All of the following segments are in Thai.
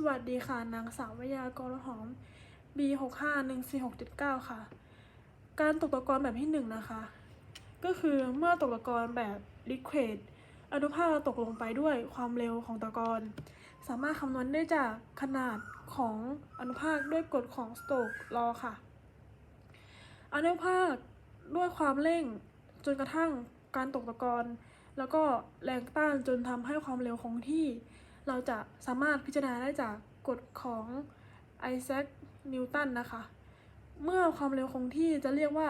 สวัสดีค่ะ นางสาววิยากรหอม B 6 5 1 4 6 7 9ค่ะ การตกตะกอนแบบที่หนึ่งนะคะ ก็คือเมื่อตกตะกอนแบบลิควิดอนุภาคตกลงไปด้วยความเร็วของตะกอนสามารถคำนวณได้จากขนาดของอนุภาคด้วยกฎของสโตกลอค่ะ อนุภาคด้วยความเร่งจนกระทั่งการตกตะกอนแล้วก็แรงต้านจนทำให้ความเร็วคงที่ เราจะสามารถพิจารณาได้จากกฎของไอแซค นิวตันนะคะ เมื่อความเร็วคงที่จะเรียกว่า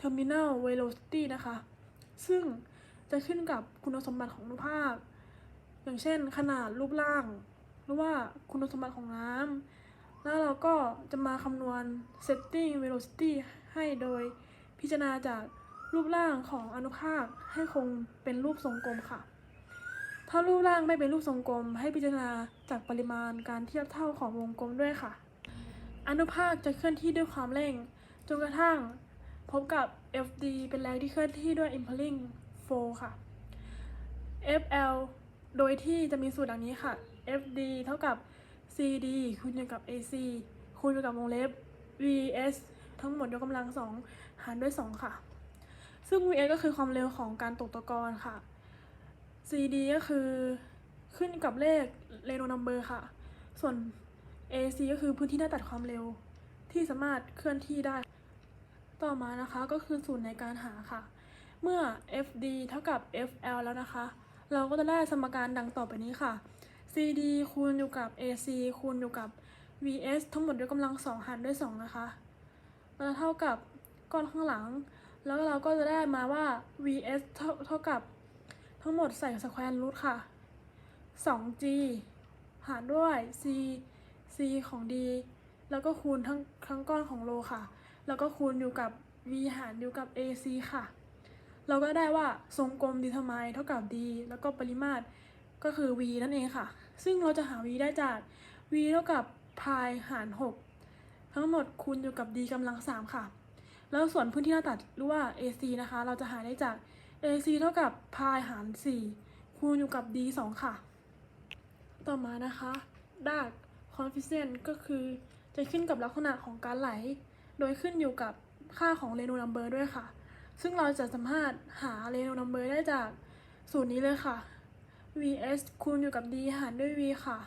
terminal velocity นะคะ ซึ่งจะขึ้นกับคุณสมบัติของอนุภาคอย่างเช่นขนาดรูปร่าง หรือว่าคุณสมบัติของน้ำ แล้วเราก็จะมาคำนวณ setting velocity ให้โดยพิจารณาจากรูปร่างของอนุภาคให้คงเป็นรูปทรงกลมค่ะ ถ้ารูปร่างไม่เป็นรูปทรงกลม ให้พิจารณาจากปริมาณการเทียบเท่าของวงกลมด้วยค่ะ อนุภาคจะเคลื่อนที่ด้วยความเร่ง จนกระทั่งพบกับ FD เป็นแรงที่เคลื่อนที่ด้วย impelling force ค่ะ FL โดยที่จะมีสูตรดังนี้ค่ะ FD เท่ากับ CD คูณอยู่กับ AC คูณอยู่กับวงเล็บ VS ทั้งหมดยกกำลังสองหารด้วย 2 ค่ะ ซึ่ง VS ก็คือความเร็วของการตกตะกอนค่ะ CD ก็คือขึ้นกับเลขเรโนนัมเบอร์ค่ะ ส่วน AC ก็คือพื้นที่หน้าตัดความเร็ว ที่สามารถเคลื่อนที่ได้ ต่อมานะคะก็คือสูตรในการหาค่ะ เมื่อ FD เท่ากับ FL แล้วนะคะ เราก็จะได้สมการดังต่อไปนี้ค่ะ CD คูณอยู่กับ AC คูณอยู่กับ VS ทั้งหมดด้วยกำลังสองหารด้วย 2 นะคะแล้วเท่ากับก้อนข้างหลัง แล้วเราก็จะได้มาว่า VS เท่าเท่ากับ ทั้งหมดใส่สแควร์รูทค่ะ 2G หารด้วย C C ของ D แล้วก็คูณทั้งทั้งก้อนของโลค่ะ แล้วก็คูณอยู่กับ V หารอยู่กับ AC ค่ะ เราก็ได้ว่าทรงกลมดีทมายเท่ากับ D แล้วก็ปริมาตรก็คือ V นั่นเองค่ะ ซึ่งเราจะหา V ได้จาก V เท่ากับพายหาร 6 ทั้งหมดคูณอยู่กับ D กำลัง 3 ค่ะ แล้วส่วนพื้นที่หน้าตัดหรือว่า AC นะคะ เราจะหาได้จาก AC เท่ากับพายหาร 4 คูณอยู่กับ D 2 ค่ะ ต่อมานะคะดาก coefficient ก็คือจะขึ้นกับลักษณะของการไหล โดยขึ้นอยู่กับค่าของเรโนนัมเบอร์ด้วยค่ะ ซึ่งเราจะสามารถหาเรโนนัมเบอร์ได้จากสูตรนี้เลยค่ะ vs คูณอยู่กับ d หารด้วย v ค่ะ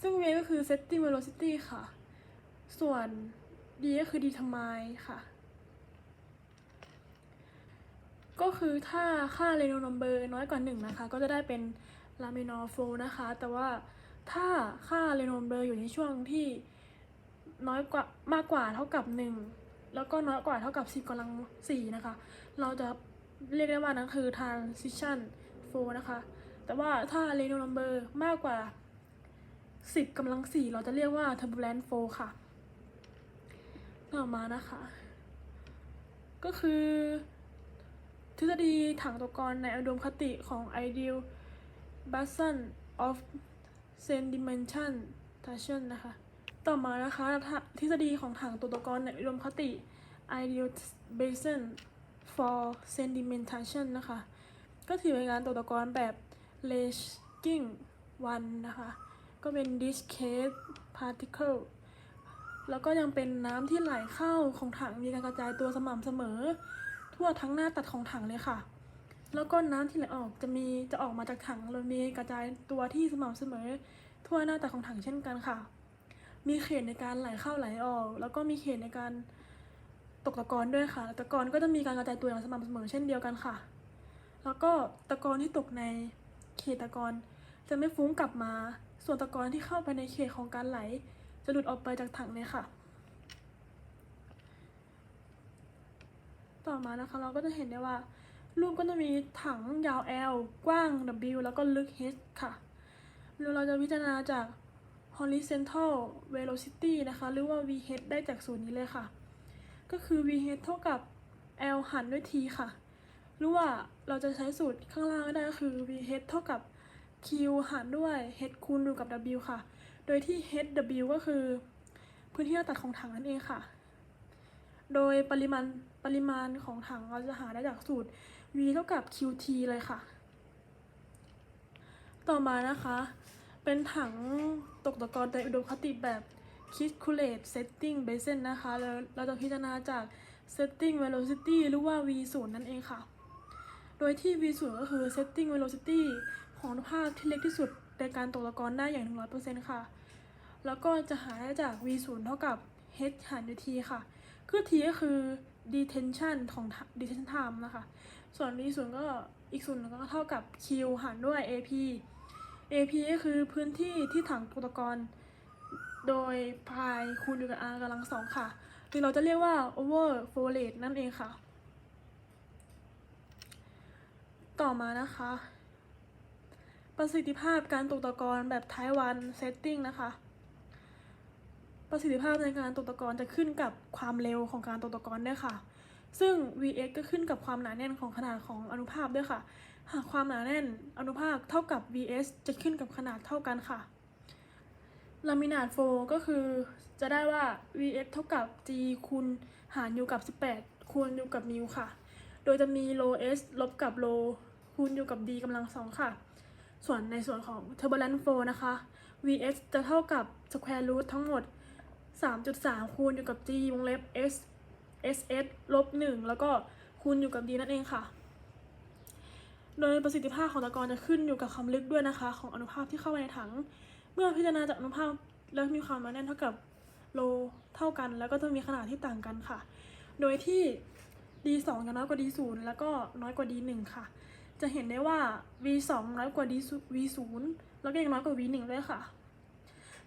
ซึ่ง v ก็คือ setting velocity ค่ะ ส่วน d ก็คือ determine ค่ะ ก็คือถ้าค่า r e n o number น้อยกว่า1นะคะ ก็จะได้เป็น laminar flow นะคะ แต่ว่าถ้าค่า r e n o number อยู่ในช่วงที่น้อยกว่ามากกว่าเท่ากับ 1 แล้วก็น้อยกว่าเท่ากับ 10กำลัง4นะคะ เราจะเรียกได้ว่านั่นคือ transition flow นะคะ แต่ว่าถ้า r e n o number มากกว่า 10กำลัง 4 เราจะเรียกว่า turbulent flow ค่ะ ต่อมานะคะ ก็คือ ทฤษฎีถังตะกอนในอุดมคติของ ideal boson of sedimentation นะคะ ต่อมานะคะ ทฤษฎีของถังตัวตะกอนในอุดมคติ ideal basin for sedimentation นะคะ ก็ถือเป็นการตกตะกอนแบบ Leaching 1 นะคะ ก็เป็น discrete particle แล้วก็ยังเป็นน้ำที่ไหลเข้าของถังมีการกระจายตัวสม่ำเสมอ ทั่วทั้งหน้าตัดของถังเลยค่ะ แล้วก็น้ำที่ไหลออกจะมีจะออกมาจากถังโดยมีกระจายตัวที่สม่ำเสมอ ทั่วหน้าตัดของถังเช่นกันค่ะ มีเขตในการไหลเข้าไหลออก แล้วก็มีเขตในการตกตะกอนด้วยค่ะ ตะกอนก็จะมีการกระจายตัวอย่างสม่ำเสมอเช่นเดียวกันค่ะ แล้วก็ตะกอนที่ตกในเขตตะกอนจะไม่ฟุ้งกลับมา ส่วนตะกอนที่เข้าไปในเขตของการไหล จะหลุดออกไปจากถังเลยค่ะ ต่อมานะคะเราก็จะเห็นได้ว่า รูปก็จะมีถังยาว L กว้าง W แล้วก็ลึก H ค่ะเราจะพิจารณาจาก horizontal velocity นะคะ หรือว่า VH ได้จากสูตรนี้เลยค่ะ ก็คือ VH เท่ากับ L หารด้วย T ค่ะ หรือว่าเราจะใช้สูตรข้างล่างก็ได้ก็คือ VH เท่ากับ Q หารด้วย H คูณอยู่กับ W ค่ะ โดยที่ HW ก็คือ พื้นที่หน้าตัดของถังนั่นเองค่ะ โดยปริมาณปริมาณของถังเราจะหาได้จากสูตร V เท่ากับ QT เลยค่ะ ต่อมานะคะ เป็นถังตกตะกอนในอุดมคติแบบ calculate setting basin นะคะแล้วเราจะพิจารณาจาก setting velocity หรือว่า v 0นั่นเองค่ะ โดยที่ v 0ก็คือ setting velocity ของภาคที่เล็กที่สุดในการตกตะกอนได้อย่าง 100%ค่ะ แล้วก็จะหาได้จาก v 0เท่ากับ h หารด้วย t ค่ะ คือ t ก็คือ detention ของ detention time นะคะ ส่วน v 0ก็อีกส่วนหนึงก็เท่ากับ q หารด้วย ap ap ก็คือพื้นที่ที่ถังตกตะกอนโดยพายคูณอยู่กับ r กำลังสองค่ะ หรือเราจะเรียกว่า over flow rate นั่นเองค่ะ ต่อมานะคะ ประสิทธิภาพการตกตะกอนแบบไทวัน setting นะคะ ประสิทธิภาพในการตกตะกอนจะขึ้นกับความเร็วของการตกตะกอนด้วยค่ะ ซึ่ง vx ก็ขึ้นกับความหนาแน่นของขนาดของอนุภาคด้วยค่ะ หากความหนาแน่นอนุภาคเท่ากับ vs จะขึ้นกับขนาดเท่ากันค่ะลามินาตโฟก็คือจะได้ว่า vx เท่ากับ g คูณหารอยู่กับ 18 คูณอยู่กับนิวค่ะ โดยจะมีโล s ลบกับโลคูณอยู่กับ d กำลังสองค่ะ ส่วนในส่วนของ turbulent flow นะคะ vx จะเท่ากับ square root ทั้งหมด 3.3 คูณอยู่กับ g วงเล็บ s ss ลบ1แล้วก็คูณอยู่กับ d นั่นเองค่ะ โดยประสิทธิภาพของตะกอนจะขึ้นอยู่กับความลึกด้วยนะคะ ของอนุภาคที่เข้าไปในถัง เมื่อพิจารณาจากอนุภาคแล้วมีความหนาแน่นเท่ากับโลเท่ากัน แล้วก็จะมีขนาดที่ต่างกันค่ะ โดยที่ d 2จะน้อยกว่า d 0แล้วก็น้อยกว่า d 1ค่ะ จะเห็นได้ว่า v 2น้อยกว่า d v 0แล้วก็ยังน้อยกว่า v 1ด้วยค่ะ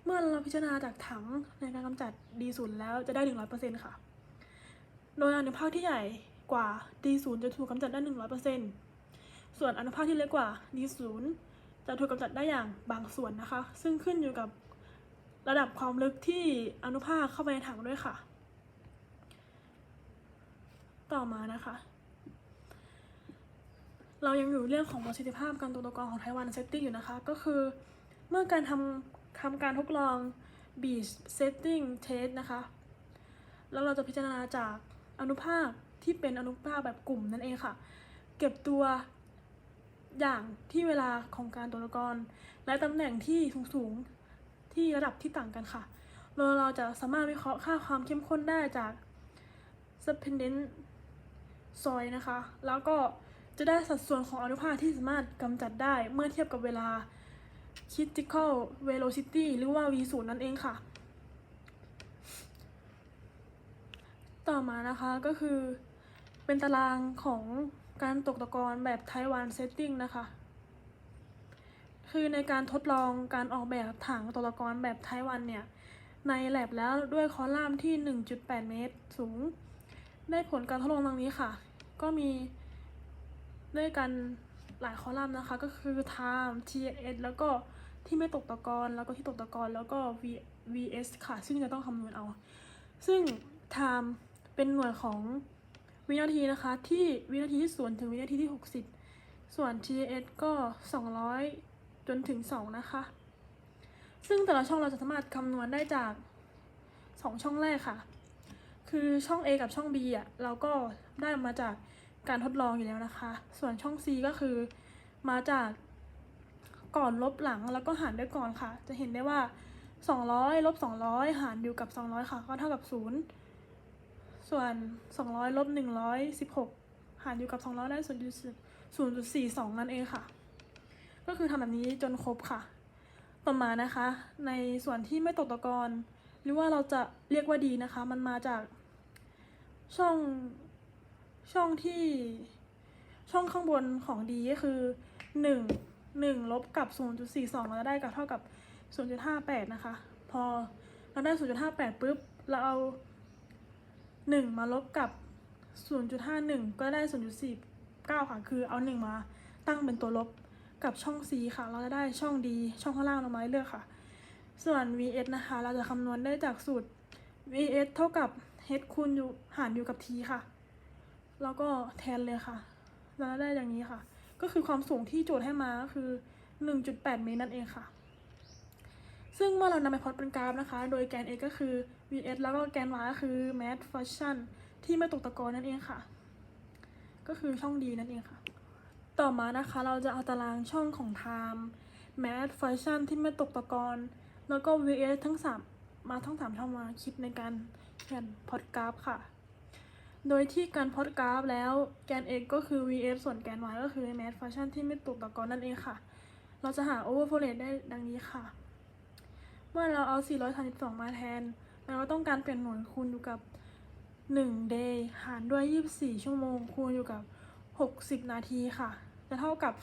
เมื่อเราพิจารณาจากถังในการกำจัด d 0แล้วจะได้ 100%ค่ะ โดยอนุภาคที่ใหญ่กว่า d 0จะถูกกำจัดได้ 100%ส่วนอนุภาคที่เล็กกว่า d 0จะถูกกำจัดได้อย่างบางส่วนนะคะ ซึ่งขึ้นอยู่กับระดับความลึกที่อนุภาคเข้าไปในถังด้วยค่ะ ต่อมานะคะ เรายังอยู่เรื่องของประสิทธิภาพการตกตะกอนของไต้หวันเซตติ้อยู่นะคะ ก็คือเมื่อการทำ ทำการทดลอง beach setting test นะคะ แล้วเราจะพิจารณาจากอนุภาคที่เป็นอนุภาคแบบกลุ่มนั่นเองค่ะ เก็บตัวอย่างที่เวลาของการตกตะกอนและตำแหน่งที่สูงๆที่ระดับที่ต่างกันค่ะโดยเราจะสามารถวิเคราะห์ค่าความเข้มข้นได้จาก dependent soil นะคะ แล้วก็จะได้สัดส่วนของอนุภาคที่สามารถกำจัดได้เมื่อเทียบกับเวลา critical velocity หรือว่า v 0นั่นเองค่ะ ต่อมานะคะก็คือ เป็นตารางของการตกตะกอนแบบไทวันเซตติ้งนะคะ คือในการทดลองการออกแบบถังตกตะกอนแบบไทวันเนี่ย ในแลบแล้วด้วยคอลัมน์ที่ 1.8 เมตรสูง ได้ผลการทดลองดังนี้ค่ะ ก็มีด้วยกัน หลายคอลัมน์นะคะ ก็คือ time TS แล้วก็ที่ไม่ตกตะกอนแล้วก็ที่ตกตะกอนแล้วก็ V VS ค่ะ ซึ่งจะต้องคำนวณเอา ซึ่ง time เป็นหน่วยของวินาทีนะคะ ที่วินาทีที่ศูนย์ถึงวินาทีที่ 60 ส่วน TS ก็ 200 จนถึง 2 นะคะ ซึ่งแต่ละช่องเราจะสามารถคำนวณได้จาก 2 ช่องแรกค่ะ คือช่อง A กับช่อง B อะเราก็ได้มาจาก การทดลองอยู่แล้วนะคะ ส่วนช่อง C ก็คือมาจากก่อนลบหลังแล้วก็หารด้วยก่อนค่ะ จะเห็นได้ว่า 200ลบ200 หารอยู่กับ 200 ค่ะ ก็เท่ากับ 0 ส่วน 200ลบ116 หารอยู่กับ 200 ได้0.42 นั่นเองค่ะ ก็คือทำแบบนี้จนครบค่ะ ต่อมานะคะ ในส่วนที่ไม่ตกตะกอนหรือว่าเราจะเรียกว่าดีนะคะ มันมาจากช่อง ช่องที่ช่องข้างบนของดีก็คือ 1 1 ลบกับ 0.42 เราจะได้กับเท่ากับ 0.58 นะคะ พอเราได้ 0.58ปุ๊บ เราเอา 1 มาลบกับ 0.51 ก็ได้ 0.49 ค่ะ คือเอา 1 มาตั้งเป็นตัวลบกับช่อง C ค่ะ เราจะได้ช่อง D ช่องข้างล่างลงมาเรื่อยๆค่ะ ส่วน vs นะคะ เราจะคำนวณได้จากสูตร vs เท่ากับ h คูณอยู่หารอยู่กับ t ค่ะ แล้วก็แทนเลยค่ะ แล้วได้อย่างนี้ค่ะ ก็คือความสูงที่โจทย์ให้มาก็คือ 1.8 เมตรนั่นเองค่ะ ซึ่งเมื่อเรานำไปพอตเป็นกราฟนะคะ โดยแกน x ก็คือ vs แล้วก็แกน y ก็คือ mass function ที่ไม่ตกตะกอนนั่นเองค่ะ ก็คือช่อง d นั่นเองค่ะ ต่อมานะคะเราจะเอาตารางช่องของ time math function ที่ไม่ตกตะกอนแล้วก็ vs ทั้งสามมาทั้งสามเท่ามาคิดในการเขียนพอดกราฟค่ะ โดยที่การพอดกราฟแล้วแกน x ก็คือ vs ส่วนแกน y ก็คือ math function ที่ไม่ตกตะกอนนั่นเองค่ะ เราจะหา overflow ได้ดังนี้ค่ะ เมื่อเราเอา 432 มาแทน เราก็ต้องการเปลี่ยนหน่วยคูณอยู่กับ 1 day หารด้วย 24 ชั่วโมงคูณอยู่กับ 60 นาทีค่ะ จะเท่ากับ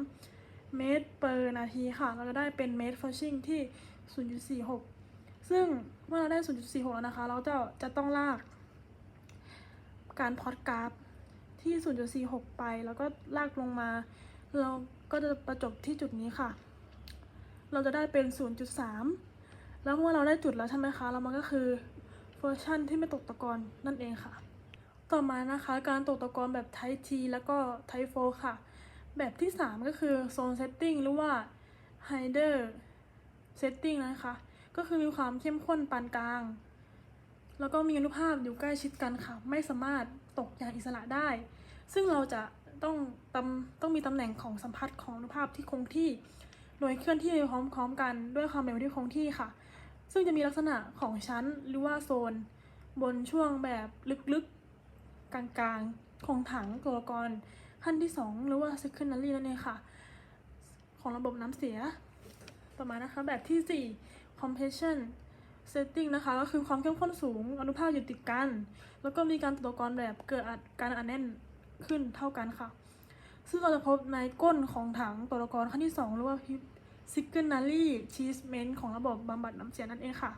0.3 เมตร per นาทีค่ะ เราจะได้เป็นเมตร flushing ที่ 0.46 ซึ่งเมื่อเราได้ 0.46 แล้วนะคะ เราจะจะต้องลาก การพอดกราฟที่ 0.46 ไป แล้วก็ลากลงมา เราก็จะประจบที่จุดนี้ค่ะ เราจะได้เป็น 0.3 แล้วเมื่อเราได้จุดแล้วใช่ไหมคะ แล้วมันก็คือเวอร์ชันที่ไม่ตกตะกอนนั่นเองค่ะ ต่อมานะคะการตกตะกอนแบบ Type T แล้วก็ Type 4ค่ะ แบบที่ 3 ก็คือ Zone Setting หรือว่า Hider Setting นะคะ ก็คือมีความเข้มข้นปานกลาง แล้วก็มีอนุภาพอยู่ใกล้ชิดกันค่ะ ไม่สามารถตกอย่างอิสระได้ ซึ่งเราจะต้องตำต้องมีตำแหน่งของสัมผัสของอนุภาพที่คงที่ โดยเคลื่อนที่พร้อมๆกันด้วยความเร็วที่คงที่ค่ะ ซึ่งจะมีลักษณะของชั้นหรือว่าโซน บนช่วงแบบลึกๆกลางๆของถังตัวกรขั้นที่ 2 หรือว่า secondary นั่นเองค่ะ ของระบบน้ำเสียต่อมานะคะแบบที่ 4 compression setting นะคะ ก็คือความเข้มข้นสูง อนุภาคอยู่ติดกัน แล้วก็มีการตัวกรแบบเกิดการอัดแน่นขึ้นเท่ากันค่ะ ซึ่งเราจะพบในก้นของถังตัวกรขั้นที่ 2 หรือว่า s i g n a l y treatment ของระบบบำบัดน้ำเสียนั่นเองค่ะ